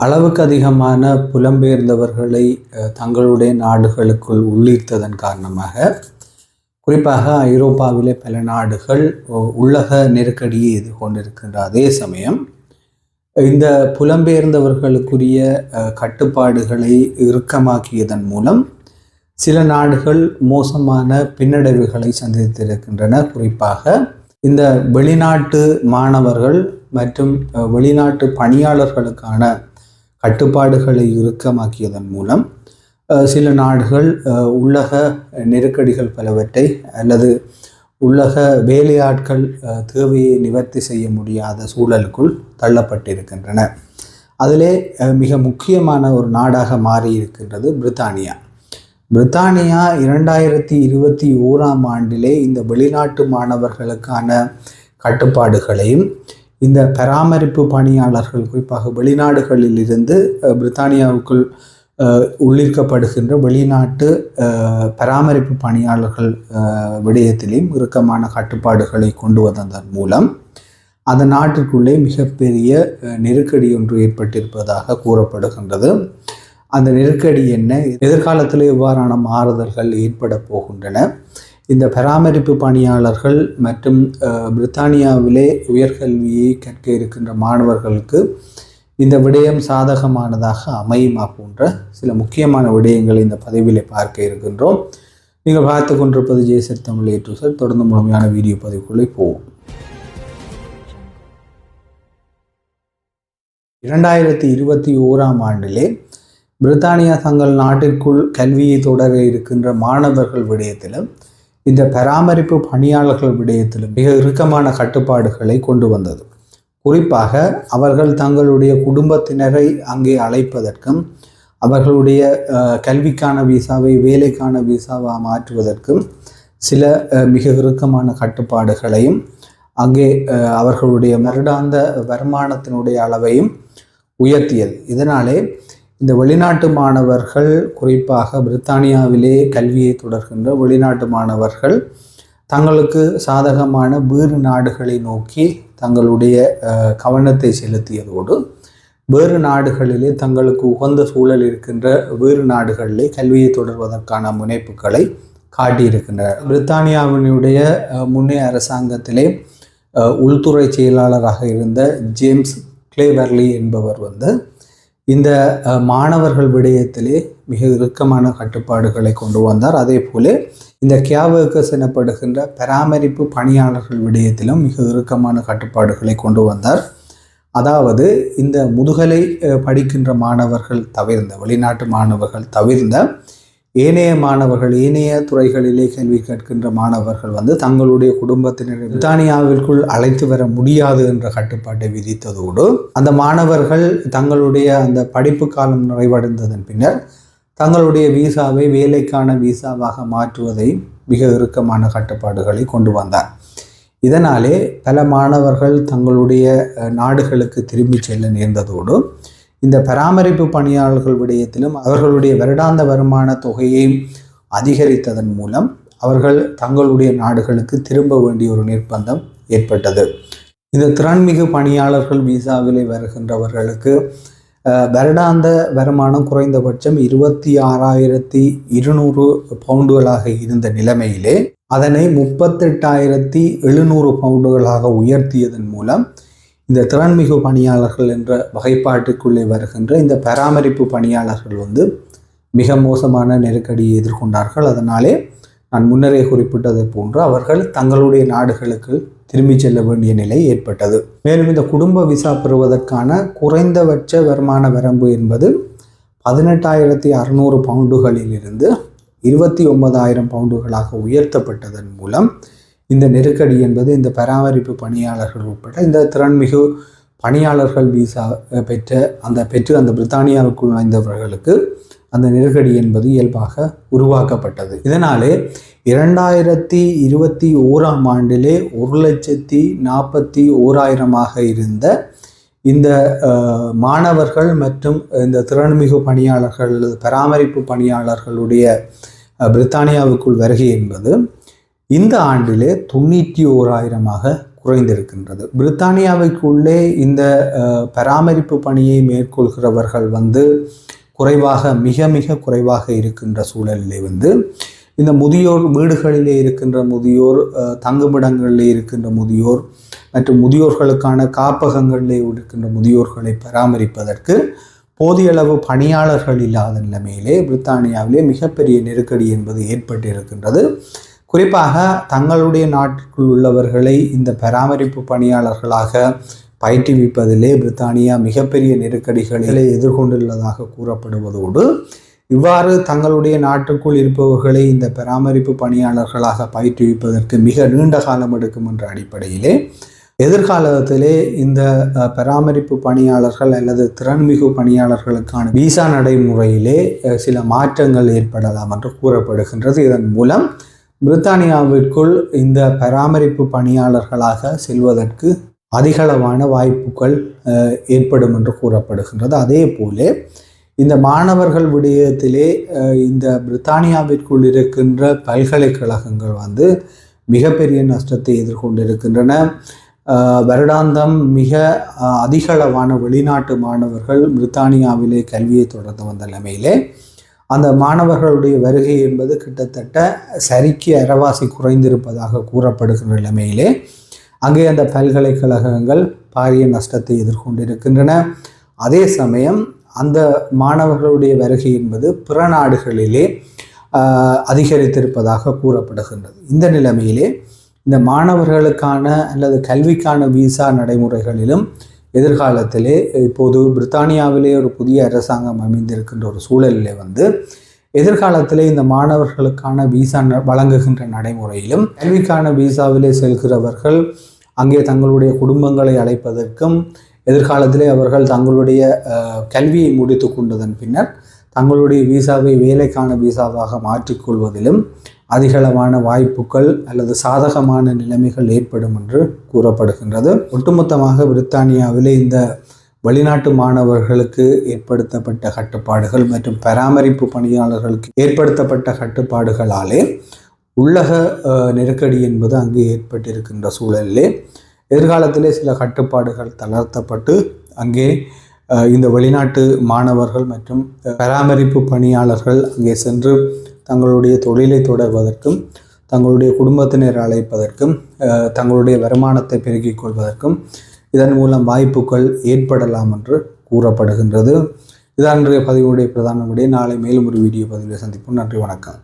அளவுக்கு அதிகமான புலம்பெயர்ந்தவர்களை தங்களுடைய நாடுகளுக்குள் உள்ளீர்த்ததன் காரணமாக குறிப்பாக ஐரோப்பாவிலே பல நாடுகள் உள்ளக நெருக்கடியை எதிர்கொண்டிருக்கின்ற அதே சமயம் இந்த புலம்பெயர்ந்தவர்களுக்குரிய கட்டுப்பாடுகளை இறுக்கமாக்கியதன் மூலம் சில நாடுகள் மோசமான பின்னடைவுகளை சந்தித்திருக்கின்றன. குறிப்பாக இந்த வெளிநாட்டு மாணவர்கள் மற்றும் வெளிநாட்டு பணியாளர்களுக்கான கட்டுப்பாடுகளை இறுக்கமாக்கியதன் மூலம் சில நாடுகள் உள்ளக நெருக்கடிகள் பலவற்றை அல்லது உள்ளக வேலையாட்கள் தேவையை நிவர்த்தி செய்ய முடியாத சூழலுக்குள் தள்ளப்பட்டிருக்கின்றன. அதிலே மிக முக்கியமான ஒரு நாடாக மாறி இருக்கின்றது பிரித்தானியா. பிரித்தானியா இரண்டாயிரத்தி இருபத்தி ஓராம் ஆண்டிலே இந்த வெளிநாட்டு மாணவர்களுக்கான கட்டுப்பாடுகளையும் இந்த பராமரிப்பு பணியாளர்கள் குறிப்பாக வெளிநாடுகளில் இருந்து பிரித்தானியாவுக்குள் உள்ளிருக்கப்படுகின்ற வெளிநாட்டு பராமரிப்பு பணியாளர்கள் விடயத்திலேயும் இறுக்கமான கட்டுப்பாடுகளை கொண்டு வந்ததன் மூலம் அந்த நாட்டிற்குள்ளே மிகப்பெரிய நெருக்கடி ஒன்று ஏற்பட்டிருப்பதாக கூறப்படுகின்றது. அந்த நெருக்கடி என்ன? எதிர்காலத்தில் எவ்வாறான மாறுதல்கள் ஏற்பட போகின்றன? இந்த பராமரிப்பு பணியாளர்கள் மற்றும் பிரித்தானியாவிலே உயர்கல்வியை கற்க இருக்கின்ற மாணவர்களுக்கு இந்த விடயம் சாதகமானதாக அமையுமா போன்ற சில முக்கியமான விடயங்களை இந்த பதிவிலே பார்க்க இருக்கின்றோம். நீங்கள் பார்த்து கொண்டிருப்பது ஜெயசர் தமிழ் ஏற்று சார் தொடர்ந்து முழுமையான வீடியோ பதிவுக்குள்ளே போவோம். இரண்டாயிரத்தி இருபத்தி ஓராம் ஆண்டிலே பிரித்தானியா தங்கள் நாட்டிற்குள் கல்வியை தொடர இருக்கின்ற மாணவர்கள் விடயத்திலும் இந்த பராமரிப்பு பணியாளர்கள் விடயத்திலும் மிக இறுக்கமான கட்டுப்பாடுகளை கொண்டு வந்தது. குறிப்பாக அவர்கள் தங்களுடைய குடும்பத்தினரை அங்கே அழைப்பதற்கும் அவர்களுடைய கல்விக்கான விசாவை வேலைக்கான விசாவாக மாற்றுவதற்கும் சில மிக இறுக்கமான கட்டுப்பாடுகளையும் அங்கே அவர்களுடைய வருடாந்த வருமானத்தினுடைய அளவையும் உயர்த்தியது. இதனாலே இந்த வெளிநாட்டு மாணவர்கள் குறிப்பாக பிரித்தானியாவிலே கல்வியை தொடர்கின்ற வெளிநாட்டு மாணவர்கள் தங்களுக்கு சாதகமான வேறு நாடுகளை நோக்கி தங்களுடைய கவனத்தை செலுத்தியதோடு வேறு நாடுகளிலே தங்களுக்கு உகந்த சூழல் இருக்கின்ற வேறு நாடுகளிலே கல்வியை தொடர்வதற்கான முனைப்புகளை காட்டியிருக்கின்றனர். பிரித்தானியாவினுடைய முன்னே முன்னைய அரசாங்கத்திலே உள்துறை செயலாளராக இருந்த ஜேம்ஸ் கிளேவர்லி என்பவர் வந்து இந்த மாணவர்கள் விடயத்திலே மிக இறுக்கமான கட்டுப்பாடுகளை கொண்டு வந்தார். அதே போல இந்த கேவர்க்கர்ஸ் எனப்படுகின்ற பராமரிப்பு பணியாளர்கள் விடயத்திலும் மிக இறுக்கமான கட்டுப்பாடுகளை கொண்டு வந்தார். அதாவது இந்த முதுகலை படிக்கின்ற மாணவர்கள் தவிர்ந்த வெளிநாட்டு மாணவர்கள் தவிர்ந்த ஏனைய மாணவர்கள் ஏனைய துறைகளிலே கல்வி கேட்கின்ற மாணவர்கள் வந்து தங்களுடைய குடும்பத்தினரை பிரித்தானியாவிற்குள் அழைத்து வர முடியாது என்ற கட்டுப்பாட்டை விதித்ததோடு அந்த மாணவர்கள் தங்களுடைய அந்த படிப்பு காலம் நிறைவடைந்ததன் பின்னர் தங்களுடைய விசாவை வேலைக்கான விசாவாக மாற்றுவதை மிக இறுக்கமான கட்டுப்பாடுகளை கொண்டு வந்தார். இதனாலே பல மாணவர்கள் தங்களுடைய நாடுகளுக்கு திரும்பி செல்ல நேர்ந்ததோடு இந்த பராமரிப்பு பணியாளர்கள் விடயத்திலும் அவர்களுடைய வருடாந்த வருமான தொகையை அதிகரித்ததன் மூலம் அவர்கள் தங்களுடைய நாடுகளுக்கு திரும்ப வேண்டிய ஒரு நிர்பந்தம் ஏற்பட்டது. இந்த திறன்மிகு பணியாளர்கள் விசாவிலே வருகின்றவர்களுக்கு வருடாந்த வருமானம் குறைந்தபட்சம் இருபத்தி ஆறாயிரத்தி இருநூறு பவுண்டுகளாக இருந்த நிலைமையிலே அதனை முப்பத்தெட்டாயிரத்தி எழுநூறு பவுண்டுகளாக உயர்த்தியதன் மூலம் இந்த திறன்மிகு பணியாளர்கள் என்ற வகைப்பாட்டுக்குள்ளே வருகின்ற இந்த பராமரிப்பு பணியாளர்கள் வந்து மிக மோசமான நெருக்கடியை எதிர்கொண்டார்கள். அதனாலே நான் முன்னரே குறிப்பிட்டதை போன்று அவர்கள் தங்களுடைய நாடுகளுக்கு திரும்பி செல்ல வேண்டிய நிலை ஏற்பட்டது. மேலும் இந்த குடும்ப விசா பெறுவதற்கான குறைந்தபட்ச வருமான வரம்பு என்பது பதினெட்டாயிரத்தி அறுநூறு பவுண்டுகளிலிருந்து இருபத்தி ஒன்பதாயிரம் பவுண்டுகளாக உயர்த்தப்பட்டதன் மூலம் இந்த நெருக்கடி என்பது இந்த பராமரிப்பு பணியாளர்கள் உட்பட இந்த திறன்மிகு பணியாளர்கள் விசா பெற்ற அந்த பெற்று அந்த பிரித்தானியாவுக்குள் நுழைந்தவர்களுக்கு அந்த நெருக்கடி என்பது இயல்பாக உருவாக்கப்பட்டது. இதனாலே இரண்டாயிரத்தி இருபத்தி ஓராம் ஆண்டிலே ஒரு லட்சத்தி நாற்பத்தி ஓராயிரமாக இருந்த இந்த மாணவர்கள் மற்றும் இந்த திறன்மிகு பணியாளர்கள் பராமரிப்பு பணியாளர்களுடைய பிரித்தானியாவுக்குள் வருகை என்பது இந்த ஆண்டிலே தொண்ணூற்றி ஓராயிரமாக குறைந்திருக்கின்றது. பிரித்தானியாவுக்குள்ளே இந்த பராமரிப்பு பணியை மேற்கொள்கிறவர்கள் வந்து குறைவாக மிக மிக குறைவாக இருக்கின்ற சூழலிலே வந்து இந்த முதியோர் வீடுகளிலே இருக்கின்ற முதியோர் தங்குமிடங்களிலே இருக்கின்ற முதியோர் மற்றும் முதியோர்களுக்கான காப்பகங்களிலே இருக்கின்ற முதியோர்களை பராமரிப்பதற்கு போதிய அளவு பணியாளர்கள் இல்லாத நிலைமையிலே பிரித்தானியாவிலே மிகப்பெரிய நெருக்கடி என்பது ஏற்பட்டிருக்கின்றது. குறிப்பாக தங்களுடைய நாட்டிற்குள் உள்ளவர்களை இந்த பராமரிப்பு பணியாளர்களாக பயிற்றுவிப்பதிலே பிரித்தானியா மிகப்பெரிய நெருக்கடிகளை எதிர்கொண்டுள்ளதாக கூறப்படுவதோடு இவ்வாறு தங்களுடைய நாட்டுக்குள் இருப்பவர்களை இந்த பராமரிப்பு பணியாளர்களாக பயிற்றுவிப்பதற்கு மிக நீண்ட காலம் எடுக்கும் என்ற அடிப்படையிலே எதிர்காலத்திலே இந்த பராமரிப்பு பணியாளர்கள் அல்லது திறன்மிகு பணியாளர்களுக்கான விசா நடைமுறையிலே சில மாற்றங்கள் ஏற்படலாம் என்று கூறப்படுகின்றது. இதன் மூலம் பிரித்தானியாவிற்குள் இந்த பராமரிப்பு பணியாளர்களாக செல்வதற்கு அதிகளவான வாய்ப்புகள் ஏற்படும் என்று கூறப்படுகின்றது. அதே போல இந்த மாணவர்கள் விடயத்திலே இந்த பிரித்தானியாவிற்குள் இருக்கின்ற பல்கலைக்கழகங்கள் வந்து மிகப்பெரிய நஷ்டத்தை எதிர்கொண்டிருக்கின்றன. வருடாந்தம் மிக அதிகளவான வெளிநாட்டு மாணவர்கள் பிரித்தானியாவிலே கல்வியை தொடர்ந்து வந்த நிலைமையிலே அந்த மாணவர்களுடைய வருகை என்பது கிட்டத்தட்ட சரிக்கு அறவாசி குறைந்திருப்பதாக கூறப்படுகின்ற நிலைமையிலே அங்கே அந்த பல்கலைக்கழகங்கள் பாரிய நஷ்டத்தை எதிர்கொண்டிருக்கின்றன. அதே சமயம் அந்த மாணவர்களுடைய வருகை என்பது பிற நாடுகளிலே அதிகரித்திருப்பதாக கூறப்படுகின்றது. இந்த நிலைமையிலே இந்த மாணவர்களுக்கான அல்லது கல்விக்கான விசா நடைமுறைகளிலும் எதிர்காலத்திலே இப்போது பிரித்தானியாவிலே ஒரு புதிய அரசாங்கம் அமைந்திருக்கின்ற ஒரு சூழலிலே வந்து எதிர்காலத்திலே இந்த மாணவர்களுக்கான விசா ந- வழங்குகின்ற நடைமுறையிலும் கல்விக்கான விசாவிலே செல்கிறவர்கள் அங்கே தங்களுடைய குடும்பங்களை அழைப்பதற்கும் எதிர்காலத்திலே அவர்கள் தங்களுடைய கல்வியை முடித்து கொண்டதன் பின்னர் தங்களுடைய விசாவை வேலைக்கான விசாவாக மாற்றிக்கொள்வதிலும் அதிகளவான வாய்ப்புகள் அல்லது சாதகமான நிலைமைகள் ஏற்படும் என்று கூறப்படுகின்றது. ஒட்டுமொத்தமாக பிரித்தானியாவிலே இந்த வெளிநாட்டு மாணவர்களுக்கு ஏற்படுத்தப்பட்ட கட்டுப்பாடுகள் மற்றும் பராமரிப்பு பணியாளர்களுக்கு ஏற்படுத்தப்பட்ட கட்டுப்பாடுகளாலே உள்ளக நெருக்கடி என்பது அங்கு ஏற்பட்டிருக்கின்ற சூழலிலே எதிர்காலத்திலே சில கட்டுப்பாடுகள் தளர்த்தப்பட்டு அங்கே இந்த வெளிநாட்டு மாணவர்கள் மற்றும் பராமரிப்பு பணியாளர்கள் அங்கே சென்று தங்களுடைய தொழிலை தொடர்வதற்கும் தங்களுடைய குடும்பத்தினர் அழைப்பதற்கும் தங்களுடைய வருமானத்தை பெருக்கிக் கொள்வதற்கும் இதன் மூலம் வாய்ப்புகள் ஏற்படலாம் என்று கூறப்படுகின்றது. இதான் இன்றைய பதிவுடைய பிரதான விடை. நாளை மேலும் ஒரு வீடியோ பதிவில் சந்திப்போம். நன்றி வணக்கம்.